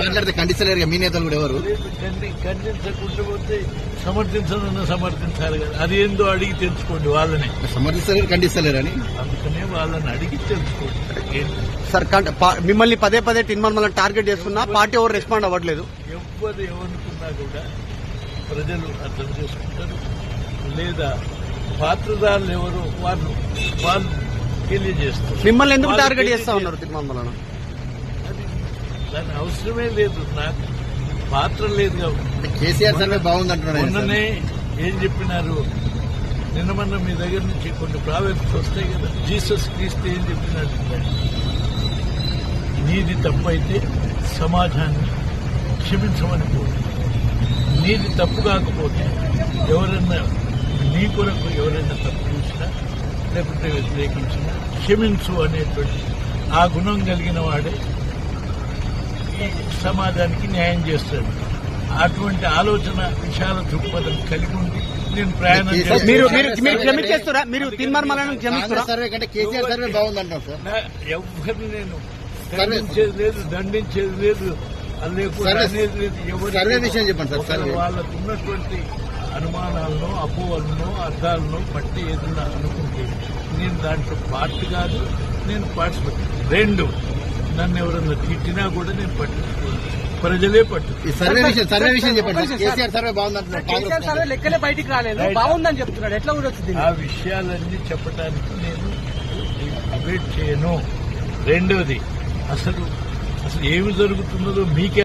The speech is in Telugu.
మాట్లాడితే ఖండిస్తలేరు మీ నేతలు కూడా ఎవరు? ఖండి ఖండించకుండా పోతే సమర్థించాలన్నా సమర్థించాలి కదా. అది ఏందో అడిగి తెలుసుకోండి వాళ్ళని. సమర్థిస్తలేరు ఖండిస్తలేరు అని? అందుకనే వాళ్ళని అడిగి తెలుసుకోండి. సార్ మిమ్మల్ని పదే పదే తిన్మర్మలను టార్గెట్ చేస్తున్నా పార్టీ ఎవరు రెస్పాండ్ అవ్వట్లేదు. ఎవ్వరు ఏమనుకున్నా కూడా ప్రజలు అర్థం చేసుకుంటారు. లేదా పాత్రదారులు ఎవరు వాళ్ళు వాళ్ళు తెలియజేస్తారు. మిమ్మల్ని ఎందుకు టార్గెట్ చేస్తా ఉన్నారు అది దాని అవసరమే లేదు నాకు పాత్ర లేదు. కాబట్టి కేసీఆర్ సర్వే. మొన్ననే ఏం చెప్పినారు? నిన్న మొన్న మీ దగ్గర నుంచి కొన్ని ప్రాబ్లమ్స్ వస్తాయి కదా. జీసస్ క్రీస్తు ఏం చెప్పినాడు? నీది తప్పైతే సమాజాన్ని క్షమించమని కోరు. నీది తప్పు కాకపోతే ఎవరన్నా నీ కొరకు ఎవరైనా తప్పు చూసినా లేకపోతే వ్యతిరేకించినా క్షమించు అనేటువంటి ఆ గుణం కలిగిన వాడే సమాజానికి న్యాయం చేస్తాడు అటువంటి ఆలోచన విశాల దృక్పథం కలిగి ఉండి నేను ప్రయాణం మీరు- చేస్తాను. మీరు మీరు మీరు క్షమించేస్తారా మీరు తిన్మర్మలను క్షమిస్తారా కాంగ్రెస్ సర్వే కంటే కేసీఆర్ సర్వే బాగుంది అంటున్నారు సార్ నా- ఎవరిని నేను దండించేది లేదు దండించేది లేదు లేకుండా అనేది లేదు విషయం చెప్పండి సార్, ఒకవేళ సర్వే. వాళ్ళకు ఉన్నటువంటి అనుమానాలను అపోహలను అర్థాలను బట్టి ఏదైనా అనుకుంటే నేను దాంట్లో పార్ట్ కాదు నేను పార్టిసిపేట్ రెండు నన్ను ఎవరన్నా తిట్టినా కూడా నేను పట్టించుకోను. ప్రజలే పట్టు ఈ సర్వే విషయం సర్వే విషయం చెప్పండి. సార్. కేసీఆర్ సర్వే బాగుంది అంటున్నారు కేసీఆర్ కాంగ్రెస్ సర్వే లెక్కలే బయటికి రాలేదు. బాగుందని చెప్తున్నాడు. ఎట్లా కూడా వచ్చింది ఆ విషయాలన్నీ చెప్పడానికి నేను డిబేట్ చేయను. రెండోది అసలు అసలు ఏమి జరుగుతున్నదో మీకే